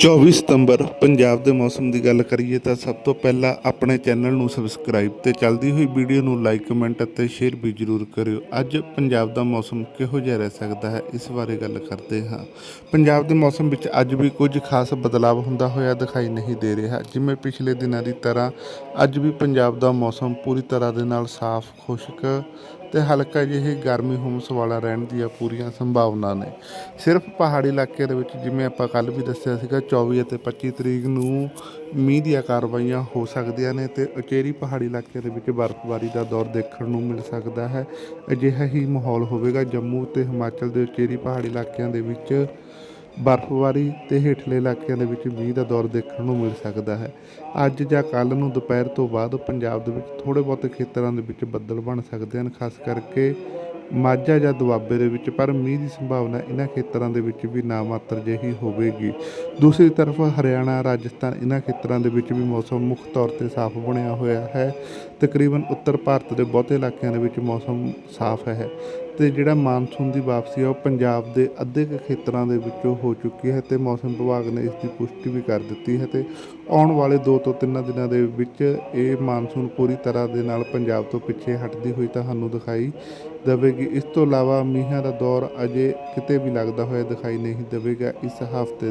24 ਸਤੰਬਰ, ਪੰਜਾਬ ਦੇ ਮੌਸਮ ਦੀ ਗੱਲ ਕਰੀਏ ਤਾਂ ਸਭ ਤੋਂ ਪਹਿਲਾਂ ਆਪਣੇ ਚੈਨਲ ਨੂੰ ਸਬਸਕ੍ਰਾਈਬ ਤੇ ਚੱਲਦੀ ਹੋਈ ਵੀਡੀਓ ਨੂੰ ਲਾਈਕ, ਕਮੈਂਟ ਅਤੇ ਸ਼ੇਅਰ ਵੀ ਜ਼ਰੂਰ ਕਰਿਓ। ਅੱਜ ਪੰਜਾਬ ਦਾ ਮੌਸਮ ਕਿਹੋ ਜਿਹਾ ਰਹਿ ਸਕਦਾ ਹੈ? ਇਸ ਬਾਰੇ ਗੱਲ ਕਰਦੇ ਹਾਂ। ਪੰਜਾਬ ਦੇ ਮੌਸਮ ਵਿੱਚ ਅੱਜ ਵੀ ਕੁਝ ਖਾਸ ਬਦਲਾਅ ਹੁੰਦਾ ਹੋਇਆ ਦਿਖਾਈ ਨਹੀਂ ਦੇ ਰਿਹਾ। ਜਿਵੇਂ ਪਿਛਲੇ ਦਿਨਾਂ ਦੀ ਤਰ੍ਹਾਂ, ਅੱਜ ਵੀ ਪੰਜਾਬ ਦਾ ਮੌਸਮ ਪੂਰੀ ਤਰ੍ਹਾਂ ਦੇ ਨਾਲ ਸਾਫ਼, ਖੁਸ਼ਕ ਤੇ ਹਲਕਾ ਜਿਹੀ ਗਰਮੀ ਹੁਮਸ ਵਾਲਾ ਰਹਿਣ ਦੀਆਂ ਪੂਰੀਆਂ ਸੰਭਾਵਨਾ ਨੇ। ਸਿਰਫ ਪਹਾੜੀ ਇਲਾਕੇ ਦੇ ਵਿੱਚ ਜਿਵੇਂ ਆਪਾਂ ਕੱਲ ਵੀ ਦੱਸਿਆ ਸੀਗਾ 24 ਅਤੇ 25 ਤਰੀਕ ਨੂੰ ਮੀਂਹ ਦੀਆਂ ਕਾਰਵਾਈਆਂ ਹੋ ਸਕਦੀਆਂ ਨੇ ਤੇ ਉਚੇਰੀ ਪਹਾੜੀ ਇਲਾਕਿਆਂ ਦੇ ਵਿੱਚ ਬਰਫ਼ਬਾਰੀ ਦਾ ਦੌਰ ਦੇਖਣ ਨੂੰ ਮਿਲ ਸਕਦਾ ਹੈ। ਅਜਿਹਾ ਹੀ ਮਾਹੌਲ ਹੋਵੇਗਾ ਜੰਮੂ ਤੇ ਹਿਮਾਚਲ ਦੇ ਉਚੇਰੀ ਪਹਾੜੀ ਇਲਾਕਿਆਂ ਦੇ ਵਿੱਚ ਬਰਫ਼ਬਾਰੀ ਤੇ ਹੇਠਲੇ ਇਲਾਕਿਆਂ ਦੇ ਵਿੱਚ ਮੀਂਹ ਦਾ ਦੌਰ ਦੇਖਣ ਨੂੰ ਮਿਲ ਸਕਦਾ ਹੈ। ਅੱਜ ਜਾਂ ਕੱਲ ਨੂੰ ਦੁਪਹਿਰ ਤੋਂ ਬਾਅਦ ਪੰਜਾਬ ਦੇ ਵਿੱਚ ਥੋੜੇ ਬਹੁਤੇ ਖੇਤਰਾਂ ਦੇ ਵਿੱਚ ਬੱਦਲ ਬਣ ਸਕਦੇ ਹਨ, ਖਾਸ ਕਰਕੇ ਮਾਝਾ ਜਾਂ ਦੁਆਬੇ ਦੇ ਵਿੱਚ, ਪਰ ਮੀਂਹ ਦੀ ਸੰਭਾਵਨਾ ਇਹਨਾਂ ਖੇਤਰਾਂ ਦੇ ਵਿੱਚ ਵੀ ਨਾ ਮਾਤਰ ਜਿਹੀ ਹੋਵੇਗੀ। ਦੂਸਰੀ ਤਰਫ ਹਰਿਆਣਾ, ਰਾਜਸਥਾਨ ਇਹਨਾਂ ਖੇਤਰਾਂ ਦੇ ਵਿੱਚ ਵੀ ਮੌਸਮ ਮੁੱਖ ਤੌਰ ਤੇ ਸਾਫ਼ ਬਣਿਆ ਹੋਇਆ ਹੈ। ਤਕਰੀਬਨ ਉੱਤਰ ਭਾਰਤ ਦੇ ਬਹੁਤੇ ਇਲਾਕਿਆਂ ਦੇ ਵਿੱਚ ਮੌਸਮ ਸਾਫ਼ ਹੈ। ਤੇ ਜਿਹੜਾ ਮਾਨਸੂਨ ਦੀ ਵਾਪਸੀ ਆ, ਉਹ ਪੰਜਾਬ ਦੇ ਅੱਧੇ ਕੁ ਖੇਤਰਾਂ ਦੇ ਵਿੱਚੋਂ ਹੋ ਚੁੱਕੀ ਹੈ ਤੇ ਮੌਸਮ ਵਿਭਾਗ ਨੇ ਇਸ ਦੀ ਪੁਸ਼ਟੀ ਵੀ ਕਰ ਦਿੱਤੀ ਹੈ ਤੇ ਆਉਣ ਵਾਲੇ 2 ਤੋਂ 3 ਦਿਨਾਂ ਦੇ ਵਿੱਚ ਇਹ ਮਾਨਸੂਨ ਪੂਰੀ ਤਰ੍ਹਾਂ ਦੇ ਨਾਲ ਪੰਜਾਬ ਤੋਂ ਪਿੱਛੇ ਹਟਦੀ ਹੋਈ ਤੁਹਾਨੂੰ ਦਿਖਾਈ ਦੇਵੇਗੀ। ਇਸ ਤੋਂ ਇਲਾਵਾ ਮੀਂਹਾਂ ਦਾ ਦੌਰ ਅਜੇ ਕਿਤੇ ਵੀ ਲੱਗਦਾ ਹੋਇਆ ਦਿਖਾਈ ਨਹੀਂ ਦੇਵੇਗਾ ਇਸ ਹਫ਼ਤੇ ਦੇ